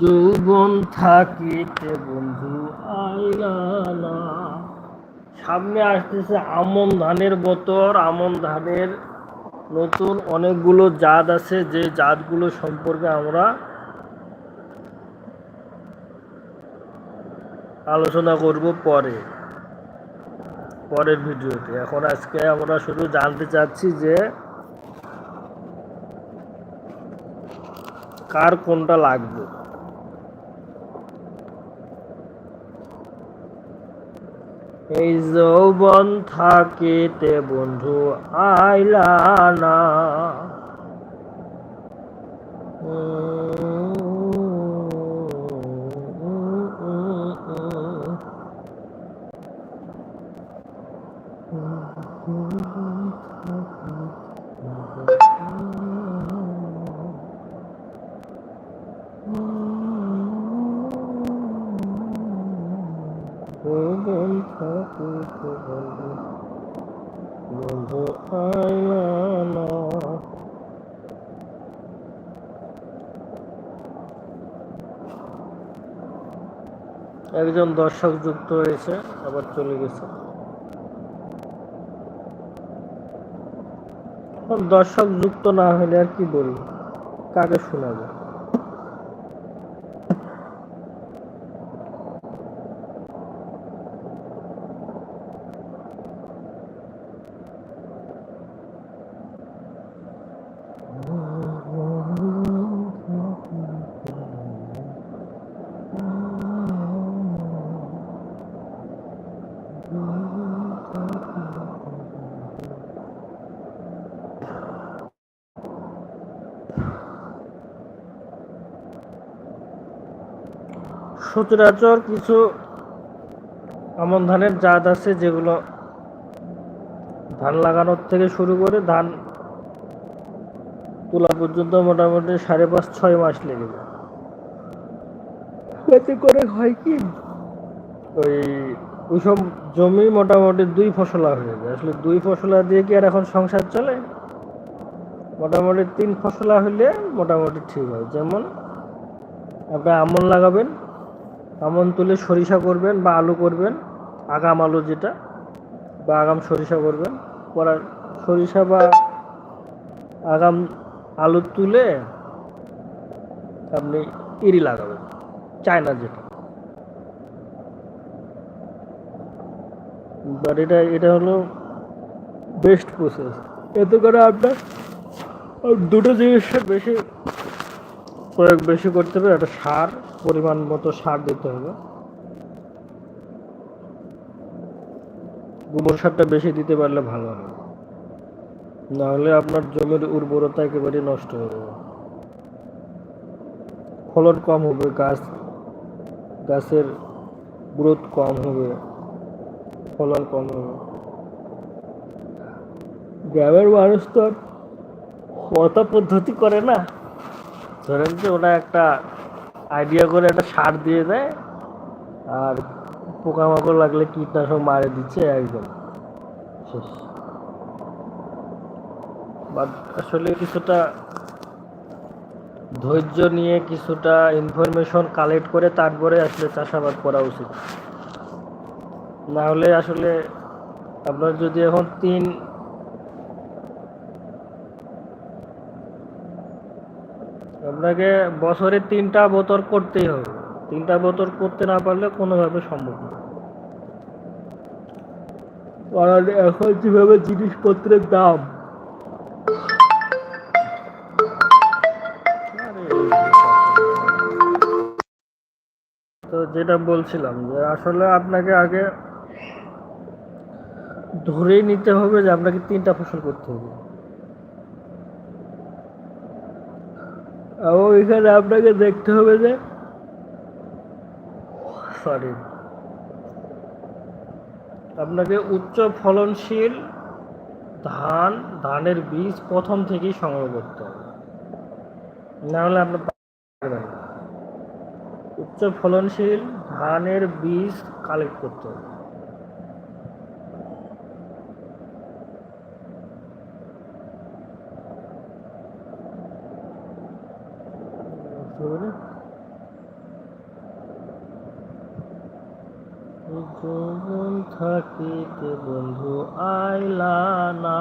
যৌবন থাকিতে বন্ধু আইলা না সামনে আসতেছে আমন ধানের বতর, আমন ধানের নতুন অনেকগুলো জাত আছে, যে জাতগুলো সম্পর্কে আমরা আলোচনা করব পরে, পরের ভিডিওতে। এখন আজকে আমরা শুধু জানতে চাচ্ছি যে কার কোনটা লাগবে। এই যৌবন থাকিতে বন্ধু আইলা না যৌবন একজন দর্শক যুক্ত হয়েছে, আবার চলে গেছে। দর্শক যুক্ত না হলে আর কি বলব? কাকে শোনাবো? সচরাচর কিছু আমন ধানের জাত আছে যেগুলো ধান লাগানোর থেকে শুরু করে ধান তোলা পর্যন্ত মোটামুটি সাড়ে পাঁচ ছয় মাস লেগে যায়। এতে করে হয় কি? ওই ওইসব জমি মোটামুটি দুই ফসলা হয়ে যায়। আসলে দুই ফসলা দিয়ে কি আর এখন সংসার চলে? মোটামুটি তিন ফসলা হলে মোটামুটি ঠিক হয়। যেমন আপনি আমন লাগাবেন আমন তুলে সরিষা করবেন বা আলু করবেন, আগাম আলু যেটা, বা আগাম সরিষা করবেন। করার সরিষা বা আগাম আলু তুলে আপনি ইরি লাগাবেন, চায়না যেটা। বাট এটা এটা হলো বেস্ট প্রসেস এতে করে আপনার দুটো জিনিসের বেশি প্রয়োগ বেশি করতে হবে, একটা সার, পরিমাণ মতো সার দিতে হবে। গোবর সারটা বেশি দিতে পারলে ভালো হবে। নাহলে আপনার জমির উর্বরতা একেবারে নষ্ট হয়ে যাবে। ফলন কম হবে, গাছ, গাছের গ্রোথ কম হবে, ফলন কম হবে। গ্রামের মানুষ তো পদ্ধতি করে না। ধরেন যে ওরা একটা আইডিয়া করে একটা সার দিয়ে দেয়, আর পোকামাকড় লাগলে কীটনাশক মারে দিচ্ছে একদম। শেষ। বাট আসলে কিছুটা ধৈর্য নিয়ে কিছুটা ইনফরমেশন কালেক্ট করে তারপরে আসলে চাষাবাদ করা উচিত। না হলে আসলে আপনার যদি এখন তিন আপনাকে বছরে তিনটা বোতল করতেই হবে। তিনটা বোতল করতে না পারলে কোনোভাবে সম্ভব না। কারণ এখন যেভাবে জিনিসপত্রের দাম। তো যেটা বলছিলাম যে আসলে আপনাকে আগে ধরেই নিতে হবে যে আপনাকে তিনটা ফসল করতে হবে। এবং এখানে আপনাকে দেখতে হবে যে সরি আপনাকে উচ্চ ফলনশীল ধান, ধানের বীজ প্রথম থেকেই সংগ্রহ করতে হবে। না হলে আপনার পারবেন। উচ্চ ফলনশীল ধানের বীজ কালেক্ট করতে হবে। জোর যৌবন থাকিতে বন্ধু আইলা না